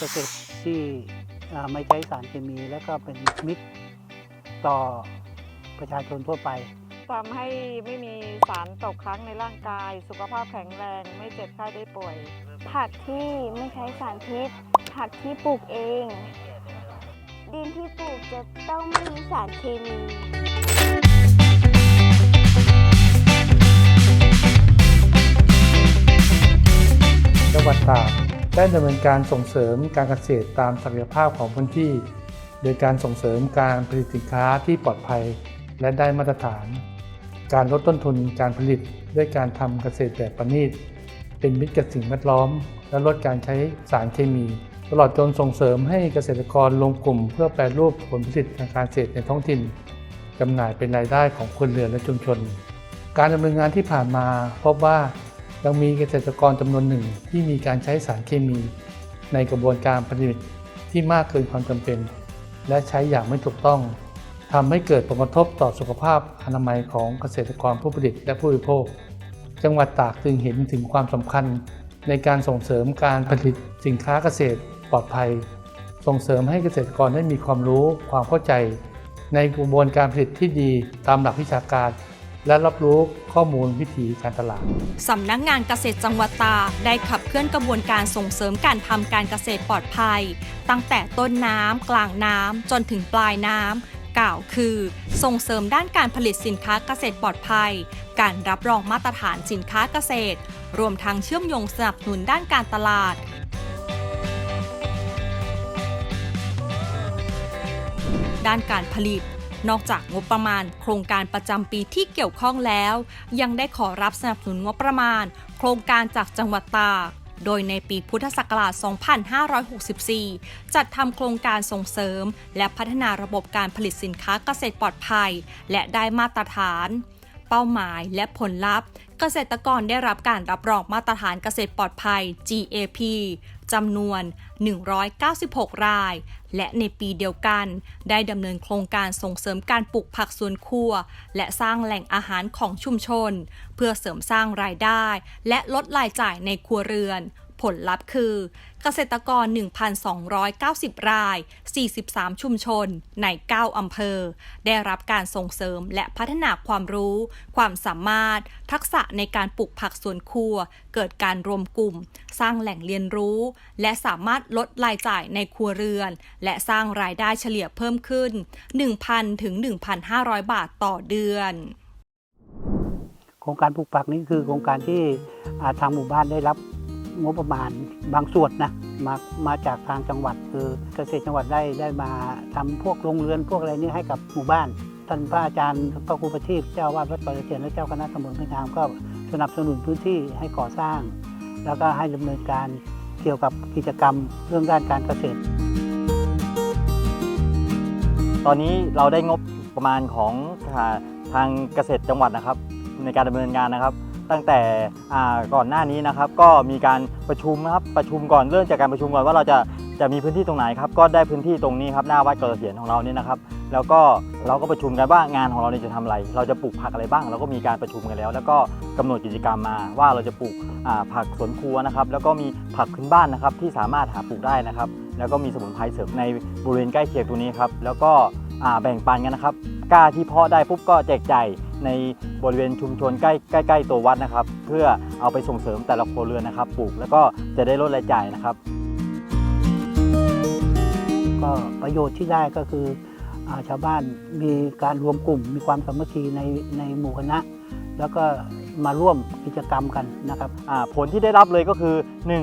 คือเกษตรที่อ่าไม่ใช้สารเคมี แล้วก็เป็นมิตรต่อประชาชนทั่วไปทำให้ไม่มีสารตกค้างในร่างกาย สุขภาพแข็งแรง ไม่เจ็บไข้ได้ป่วย ผักที่ไม่ใช้สารพิษ ผักที่ปลูกเอง ดินที่ปลูกจะต้องไม่มีสารเคมีจังหวัดตาก ได้ดำเนินการส่งเสริมการเกษตรตามศักยภาพของพื้นที่ โดยการส่งเสริมการผลิตสินค้าที่ปลอดภัย และได้มาตรฐาน การลดต้นทุนการผลิตด้วยการทำเกษตรแบบประณีต เป็นมิตรกับสิ่งแวดล้อม และลดการใช้สารเคมี ตลอดจนส่งเสริมให้เกษตรกรลงกลุ่ม เพื่อแปรรูปผลผลิตทางการเกษตรในท้องถิ่นจำหน่ายเป็นรายได้ของคนเรือนและชุมชน การดำเนินงานที่ผ่านมาพบว่า ยังมีเกษตรกรจำนวนหนึ่งที่มีการใช้สารเคมี ในกระบวนการผลิตที่มากเกินความจำเป็น และใช้อย่างไม่ถูกต้องทำให้เกิดผลกระทบต่อสุขภาพอนามัยของเกษตรกรผู้ผลิตและผู้บริโภค จังหวัดตากจึงเห็นถึงความสำคัญ ในการส่งเสริมการผลิตสินค้าเกษตรปลอดภัย ส่งเสริมให้เกษตรกรได้มีความรู้ความเข้าใจ ในกระบวนการผลิตที่ดีตามหลักวิชาการ และรับรู้ข้อมูลวิธีการตลาด สำนักงานเกษตรจังหวัดตา ได้ขับเคลื่อนกระบวนการส่งเสริมการทำการเกษตรปลอดภัย ตั้งแต่ต้นน้ำกลางน้ำจนถึงปลายน้ำกล่าวคือ ส่งเสริมด้านการผลิตสินค้าเกษตรปลอดภัย การรับรองมาตรฐานสินค้าเกษตร รวมทั้งเชื่อมโยงสนับสนุนด้านการตลาดด้านการผลิต นอกจากงบประมาณ โครงการประจำปีที่เกี่ยวข้องแล้ว ยังได้ขอรับสนับสนุนงบประมาณ โครงการจากจังหวัดตากโดยในปีพุทธศักราช 2564 จัดทำโครงการส่งเสริม และพัฒนาระบบการผลิตสินค้าเกษตรปลอดภัย และได้มาตรฐาน เป้าหมายและผลลัพธ์ เกษตรกรได้รับการรับรองมาตรฐานเกษตรปลอดภัย GAP จำนวน 196 ราย และในปีเดียวกัน ได้ดำเนินโครงการส่งเสริมการปลูกผักสวนครัว และสร้างแหล่งอาหารของชุมชน เพื่อเสริมสร้างรายได้ และลดรายจ่ายในครัวเรือน ผลลัพธ์คือ เกษตรกร 1,290 ราย 43 ชุมชน ใน 9 อำเภอ ได้รับการส่งเสริมและพัฒนาความรู้ ความสามารถ ทักษะในการปลูกผักสวนครัว เกิดการรวมกลุ่ม สร้างแหล่งเรียนรู้ และสามารถลดรายจ่ายในครัวเรือน และสร้างรายได้เฉลี่ยเพิ่มขึ้น 1,000 ถึง 1,500 บาทต่อเดือนโครงการปลูกผักนี่คือโครงการที่ทางหมู่บ้านได้รับ งบประมาณบางส่วนนะมามาจากทางจังหวัดคือเกษตรจังหวัดได้ได้มาทำพวกโรงเรือนพวกอะไรนี่ให้กับหมู่บ้าน ท่านพระอาจารย์พระครูประทีปเจ้าวาดวัดปอยเทียนและเจ้าคณะตำบลพินามก็สนับสนุนพื้นที่ให้ก่อสร้าง แล้วก็ให้ดำเนินการเกี่ยวกับกิจกรรมเรื่องด้านการเกษตร ตอนนี้เราได้งบประมาณของทาทางเกษตรจังหวัดนะครับ ในการดำเนินงานนะครับ ตั้งแต่ก่อนหน้านี้นะครับ ก็มีการประชุมครับประชุมก่อนเริ่มจากการประชุมก่อนว่าเราจะจะมีพื้นที่ตรงไหนครับก็ได้พื้นที่ตรงนี้ครับหน้าวัดเกษเสียนของเรานี่นะครับ แล้วก็เราก็ประชุมกันว่างานของเราเนี่ยจะทำอะไร เราจะปลูกผักอะไรบ้าง เราก็มีการประชุมกันแล้ว แล้วก็กำหนดกิจกรรมมาว่าเราจะปลูกผักสวนครัวนะครับแล้วก็มีผักพื้นบ้านนะครับที่สามารถหาปลูกได้นะครับ แล้วก็มีสมุนไพรเสริมในบริเวณใกล้เคียงตรงนี้ครับแล้วก็แบ่งปันกันนะครับกล้าที่เพาะได้ปุ๊บก็แจกจ่าย ในบริเวณชุมชนใกล้ใกล้ๆตัววัดนะครับ เพื่อเอาไปส่งเสริมแต่ละครัวเรือนนะครับ ปลูกแล้วก็จะได้ลดรายจ่ายนะครับ ก็ประโยชน์ที่ได้ก็คืออาชาวบ้านมีการรวมกลุ่ม มีความสามัคคีในในหมู่คณะ แล้วก็มาร่วมกิจกรรมกันนะครับอ่าผลที่ได้รับเลยก็คือ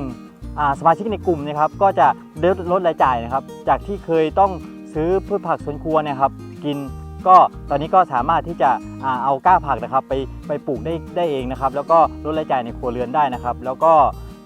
1อ่าสมาชิกในกลุ่มเนะครับก็จะลดลดรายจ่ายนะครับ จากที่เคยต้องซื้อพืชผักสวนครัวเนี่ยครับ กิน ก็ตอนนี้ก็สามารถที่จะเอาก้าผักนะครับไปไปปลูกได้ได้เองนะครับ แล้วก็ลดรายจ่ายในครัวเรือนได้นะครับ แล้วก็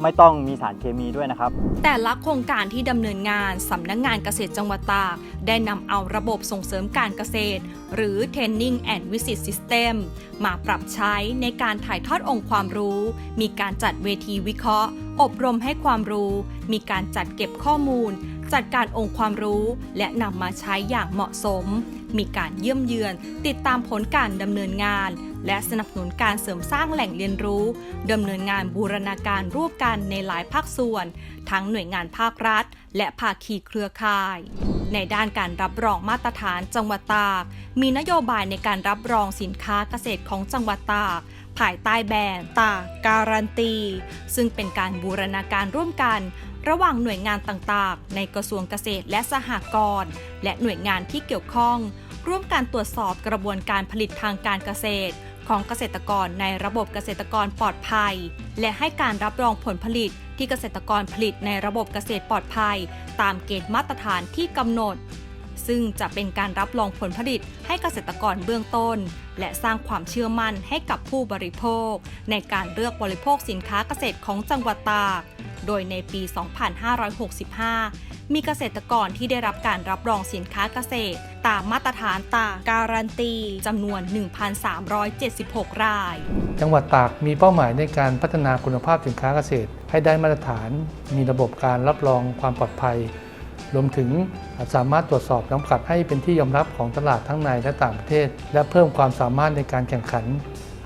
ไม่ต้องมีสารเคมีด้วยนะครับ แต่ละโครงการที่ดำเนินงานสำนักงานเกษตรจังหวัดตาก ได้นำเอาระบบส่งเสริมการเกษตร หรือ Training and Visit System มาปรับใช้ในการถ่ายทอดองค์ความรู้ มีการจัดเวทีวิเคราะห์ อบรมให้ความรู้ มีการจัดเก็บข้อมูล จัดการองค์ความรู้ และนำมาใช้อย่างเหมาะสม มีการเยี่ยมเยือน ติดตามผลการดำเนินงาน และสนับสนุนการเสริมสร้างแหล่งเรียนรู้ดำเนินงานบูรณาการร่วมกันในหลายภาคส่วน ทั้งหน่วยงานภาครัฐ และภาคีเครือข่ายในด้านการรับรองมาตรฐานจังหวัดตาก มีนโยบายในการรับรองสินค้าเกษตรของจังหวัดตาก ภายใต้แบรนด์ตากการันตี ซึ่งเป็นการบูรณาการร่วมกัน ระหว่างหน่วยงานต่างๆ ในกระทรวงเกษตรและสหกรณ์และหน่วยงานที่เกี่ยวข้อง ร่วมการตรวจสอบกระบวนการผลิตทางการเกษตร ของเกษตรกรในระบบเกษตรกรปลอดภัย และให้การรับรองผลผลิตที่เกษตรกรผลิตในระบบเกษตรปลอดภัย ตามเกณฑ์มาตรฐานที่กำหนด ซึ่งจะเป็นการรับรองผลผลิตให้เกษตรกรเบื้องต้น และสร้างความเชื่อมั่นให้กับผู้บริโภค ในการเลือกบริโภคสินค้าเกษตรของจังหวัดตาก โดยในปี 2565 มีเกษตรกรที่ได้รับการรับรองสินค้าเกษตร ตามมาตรฐานตากการันตีจำนวน 1,376 ราย จังหวัดตากมีเป้าหมายในการพัฒนาคุณภาพสินค้าเกษตร ให้ได้มาตรฐาน มีระบบการรับรองความปลอดภัย รวมถึงสามารถตรวจสอบน้ำกัดให้เป็นที่ยอมรับของตลาดทั้งในและต่างประเทศ และเพิ่มความสามารถในการแข่งขัน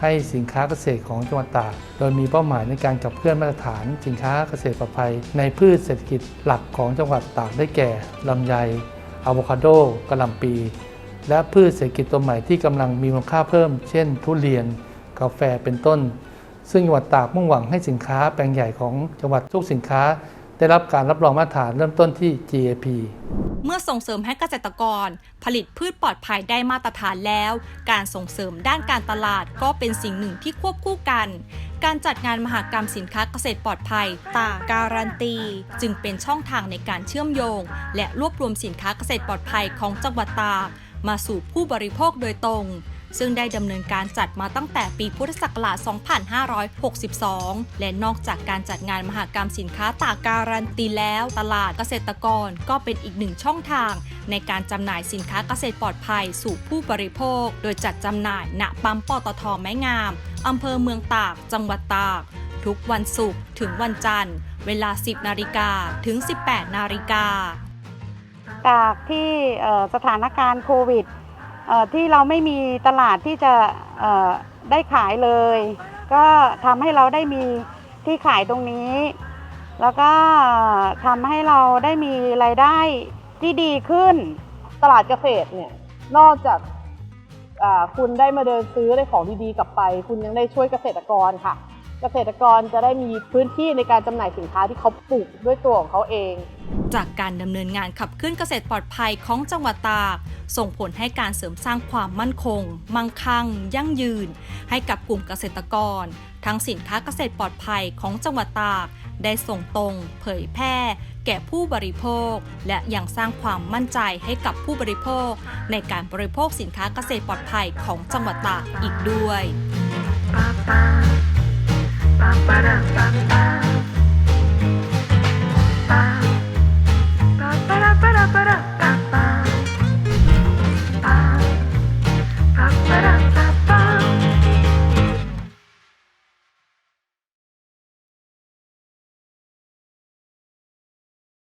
ให้สินค้าเกษตรของจังหวัดตากโดยมีเป้าหมายในการขับเคลื่อนมาตรฐาน สินค้าเกษตรปลอดภัย ในพืชเศรษฐกิจหลักของจังหวัดตากได้แก่ลำไยอะโวคาโดกระหล่ำปี และพืชเศรษฐกิจตัวใหม่ที่กำลังมีมูลค่าเพิ่ม เช่น ทุเรียน กาแฟเป็นต้น ซึ่งจังหวัดตากมุ่งหวังให้สินค้าแปลงใหญ่ของจังหวัดทุกสินค้า ได้รับการรับรองมาตรฐานเริ่มต้นที่ GAP เมื่อส่งเสริมให้เกษตรกร ผลิตพืชปลอดภัยได้มาตรฐานแล้ว การส่งเสริมด้านการตลาดก็เป็นสิ่งหนึ่งที่ควบคู่กัน การจัดงานมหากรรมสินค้าเกษตรปลอดภัยตาการันตี จึงเป็นช่องทางในการเชื่อมโยง และรวบรวมสินค้าเกษตรปลอดภัยของจังหวัดตากมาสู่ผู้บริโภคโดยตรง ซึ่งได้ดำเนินการจัดมาตั้งแต่ปีพุทธศักราช 2562 และนอกจากการจัดงานมหกรรมสินค้าตากการันตีแล้ว ตลาดเกษตรกรก็เป็นอีกหนึ่งช่องทาง ในการจำหน่ายสินค้าเกษตรปลอดภัยสู่ผู้บริโภค โดยจัดจำหน่ายณปั๊มปตทแม่งามอำเภอเมืองตาก จังหวัดตาก ทุกวันศุกร์ถึงวันจันทร์ เวลา 10 นาฬิกาถึง 18 นาฬิกาจากที่สถานการณ์โควิด ที่เราไม่มีตลาดที่จะได้ขายเลย ก็ทำให้เราได้มีที่ขายตรงนี้ แล้วก็ทำให้เราได้มีรายได้ที่ดีขึ้น ตลาดเกษตรเนี่ยนอกจากคุณได้มาเดินซื้อได้ของดีๆกลับไป คุณยังได้ช่วยเกษตรกรค่ะ เกษตรกรจะได้มีพื้นที่ในการจำหน่ายสินค้าที่เขาปลูกด้วยตัวของเขาเอง จากการดำเนินงานขับเคลื่อนเกษตรปลอดภัยของจังหวัดตาก ส่งผลให้การเสริมสร้างความมั่นคง มั่งคั่ง ยั่งยืน ให้กับกลุ่มเกษตรกร ทั้งสินค้าเกษตรปลอดภัยของจังหวัดตาก ได้ส่งตรง เผยแพร่ แก่ผู้บริโภค และยังสร้างความมั่นใจให้กับผู้บริโภค ในการบริโภคสินค้าเกษตรปลอดภัยของจังหวัดตากอีกด้วย pam, para, pam, pam.